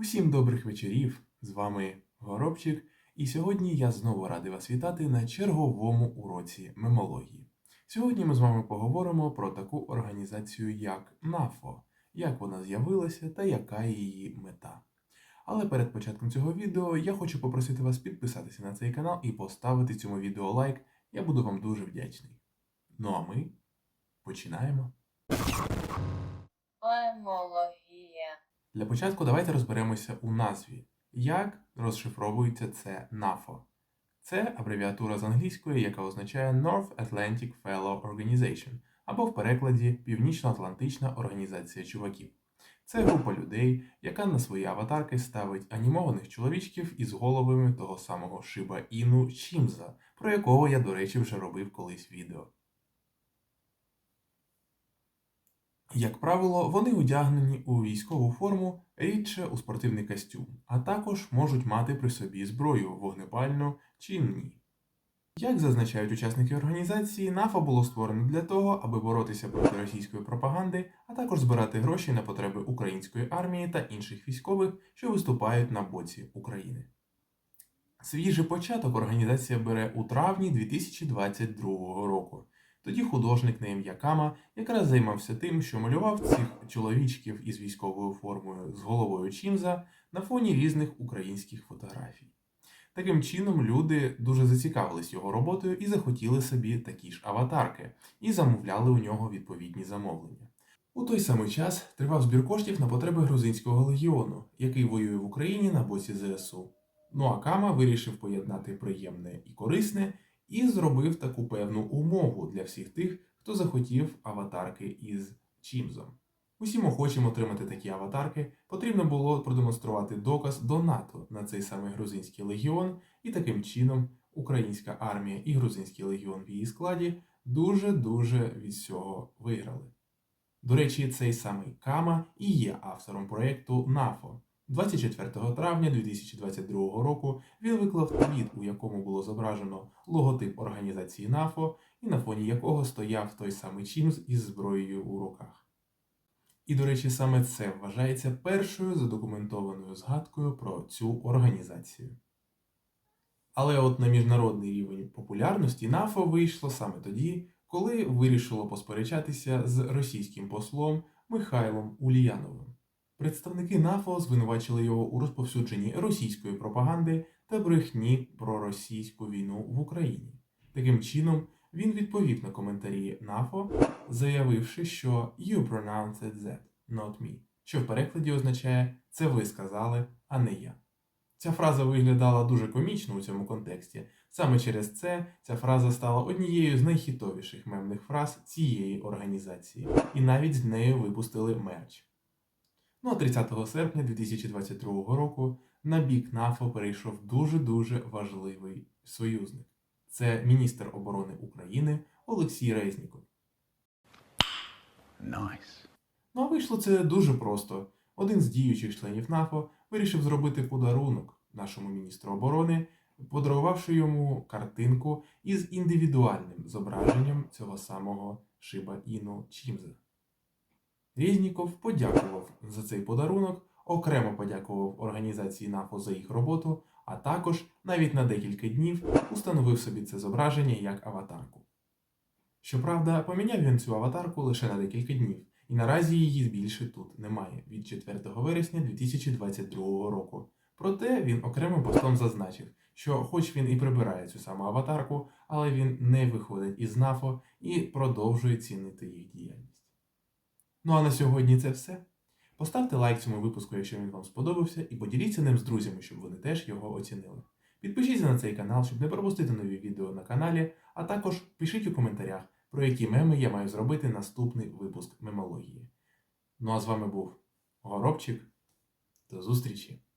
Усім добрих вечорів! З вами Горобчик, і сьогодні я знову радий вас вітати на черговому уроці мемології. Сьогодні ми з вами поговоримо про таку організацію, як НАФО, як вона з'явилася та яка її мета. Але перед початком цього відео я хочу попросити вас підписатися на цей канал і поставити цьому відео лайк. Я буду вам дуже вдячний. Ну а ми починаємо. Мемологія. Для початку давайте розберемося у назві. Як розшифровується це НАФО? Це абревіатура з англійської, яка означає North Atlantic Fellow Organization, або в перекладі Північно-Атлантична організація чуваків. Це група людей, яка на свої аватарки ставить анімованих чоловічків із головами того самого Шиба Іну Чімза, про якого я, до речі, вже робив колись відео. Як правило, вони одягнені у військову форму, рідше у спортивний костюм, а також можуть мати при собі зброю вогнепальну чи ні. Як зазначають учасники організації, НАФА було створено для того, аби боротися проти російської пропаганди, а також збирати гроші на потреби української армії та інших військових, що виступають на боці України. Свіжий початок організація бере у травні 2022 року. Тоді художник на ім'я Кама якраз займався тим, що малював цих чоловічків із військовою формою з головою Чімза на фоні різних українських фотографій. Таким чином, люди дуже зацікавились його роботою і захотіли собі такі ж аватарки, і замовляли у нього відповідні замовлення. У той самий час тривав збір коштів на потреби грузинського легіону, який воює в Україні на боці ЗСУ. Ну а Кама вирішив поєднати приємне і корисне і зробив таку певну умову для всіх тих, хто захотів аватарки із Чімзом. Усім охочим отримати такі аватарки потрібно було продемонструвати доказ донату на цей самий грузинський легіон, і таким чином українська армія і грузинський легіон в її складі дуже-дуже від цього виграли. До речі, цей самий Кама і є автором проєкту НАФО. 24 травня 2022 року він виклав твіт, у якому було зображено логотип організації НАФО, і на фоні якого стояв той самий Чімс із зброєю у руках. І, до речі, саме це вважається першою задокументованою згадкою про цю організацію. Але от на міжнародний рівень популярності НАФО вийшло саме тоді, коли вирішило посперечатися з російським послом Михайлом Ульяновим. Представники НАФО звинувачили його у розповсюдженні російської пропаганди та брехні про російську війну в Україні. Таким чином, він відповів на коментарі НАФО, заявивши, що «You pronounced that, not me», що в перекладі означає «це ви сказали, а не я». Ця фраза виглядала дуже комічно у цьому контексті. Саме через це ця фраза стала однією з найхітовіших мемних фраз цієї організації, і навіть з нею випустили мерч. Ну а 30 серпня 2022 року на бік НАФО перейшов дуже-дуже важливий союзник. Це міністр оборони України Олексій Резніков. Nice. Ну а вийшло це дуже просто. Один з діючих членів НАФО вирішив зробити подарунок нашому міністру оборони, подарувавши йому картинку із індивідуальним зображенням цього самого Шиба Іну Чімза. Резніков подякував за цей подарунок, окремо подякував організації НАФО за їх роботу, а також навіть на декілька днів установив собі це зображення як аватарку. Щоправда, поміняв він цю аватарку лише на декілька днів, і наразі її більше тут немає від 4 вересня 2022 року. Проте він окремим постом зазначив, що хоч він і прибирає цю саму аватарку, але він не виходить із НАФО і продовжує цінити їх діяльність. Ну а на сьогодні це все. Поставте лайк цьому випуску, якщо він вам сподобався, і поділіться ним з друзями, щоб вони теж його оцінили. Підпишіться на цей канал, щоб не пропустити нові відео на каналі, а також пишіть у коментарях, про які меми я маю зробити наступний випуск мемології. Ну а з вами був Горобчик. До зустрічі!